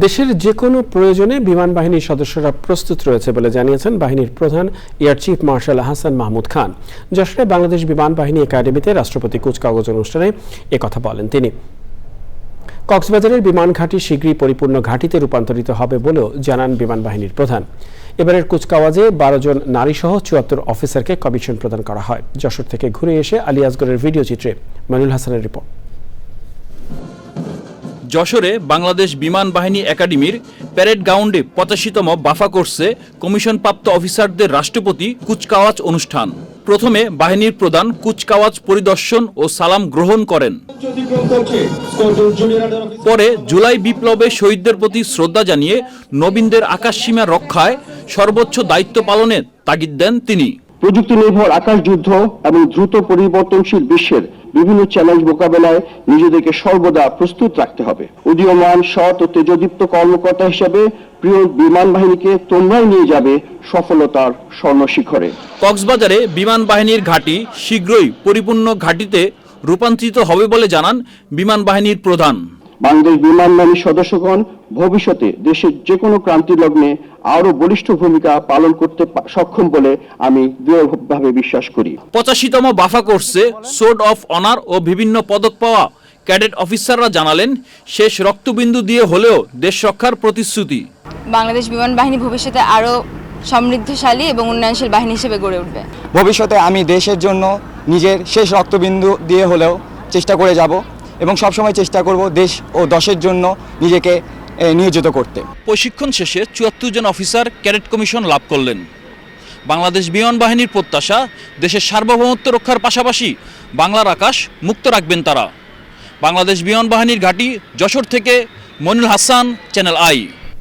দেশের যে কোনো প্রয়োজনে বিমান বাহিনীর সদস্যরা প্রস্তুত রয়েছে বলে জানিয়েছেন বাহিনীর প্রধান air chief marshal Hasan Mahmud Khan. যশোরে বাংলাদেশ বিমান বাহিনী একাডেমিতে রাষ্ট্রপতি কুচকাগজ অনুষ্ঠানে একথা বলেন তিনি। কক্সবাজারের বিমান ঘাঁটি শীঘ্রই পরিপূর্ণ ঘাঁটিতে রূপান্তরিত হবে বলেও জানান বিমান বাহিনীর প্রধান। এবারের কুচকাওয়াজে বারো জন নারী সহ চুয়াত্তর অফিসারকে কমিশন প্রদান করা হয়। যশোর থেকে ঘুরে এসে আলিয়াসগড়ের ভিডিও চিত্রে মনুল হাসানের রিপোর্ট। যশোরে বাংলাদেশ বিমান বাহিনী একাডেমির প্যারেড গ্রাউন্ডে পঁচাশিতম বাফা কোর্সে কমিশনপ্রাপ্ত অফিসারদের রাষ্ট্রপতি কুচকাওয়াজ অনুষ্ঠান। প্রথমে বাহিনীর প্রধান কুচকাওয়াজ পরিদর্শন ও সালাম গ্রহণ করেন। পরে জুলাই বিপ্লবে শহীদদের প্রতি শ্রদ্ধা জানিয়ে নবীনদের আকাশসীমা রক্ষায় সর্বোচ্চ দায়িত্ব পালনের তাগিদ দেন তিনি। প্রযুক্তি নির্ভর আকাশ যুদ্ধ এবং দ্রুত পরিবর্তনশীল বিশ্বের বিভিন্ন চ্যালেঞ্জ মোকাবেলায় নিজেদেরকে সর্বদা প্রস্তুত রাখতে হবে। উদীয়মান সৎ ও তেজদীপ্ত কর্মকর্তা হিসেবে প্রিয় বিমান বাহিনীকে তোমরাই নিয়ে যাবে সফলতার স্বর্ণ শিখরে কক্সবাজারে বিমান বাহিনীর ঘাঁটি শীঘ্রই পরিপূর্ণ ঘাঁটিতে রূপান্তরিত হবে বলে জানান বিমান বাহিনীর প্রধান। বাংলাদেশ বিমান বাহিনীর সদস্যগণ ভবিষ্যতে দেশের যে কোনো ক্রান্তি লগ্নে আরও বলিষ্ঠ ভূমিকা পালন করতে সক্ষম বলে আমি দৃঢ়ভাবে বিশ্বাস করি। পঁচাশিতম বাফা কোর্সে সোর্ড অফ অনার ও বিভিন্ন পদক পাওয়া ক্যাডেট অফিসাররা জানালেন শেষ রক্তবিন্দু দিয়ে হলেও দেশ রক্ষার প্রতিশ্রুতি। বাংলাদেশ বিমান বাহিনী ভবিষ্যতে আরও সমৃদ্ধশালী এবং উন্নয়নশীল বাহিনী হিসেবে গড়ে উঠবে। ভবিষ্যতে আমি দেশের জন্য নিজের শেষ রক্তবিন্দু দিয়ে হলেও চেষ্টা করে যাব এবং সবসময় চেষ্টা করব দেশ ও দশের জন্য নিজেকে নিয়োজিত করতে। প্রশিক্ষণ শেষে চুয়াত্তর জন অফিসার ক্যাডেট কমিশন লাভ করলেন। বাংলাদেশ বিমান বাহিনীর প্রত্যাশা, দেশের সার্বভৌমত্ব রক্ষার পাশাপাশি বাংলার আকাশ মুক্ত রাখবেন তারা। বাংলাদেশ বিমান বাহিনীর ঘাঁটি যশোর থেকে মনির হাসান চ্যানেল আই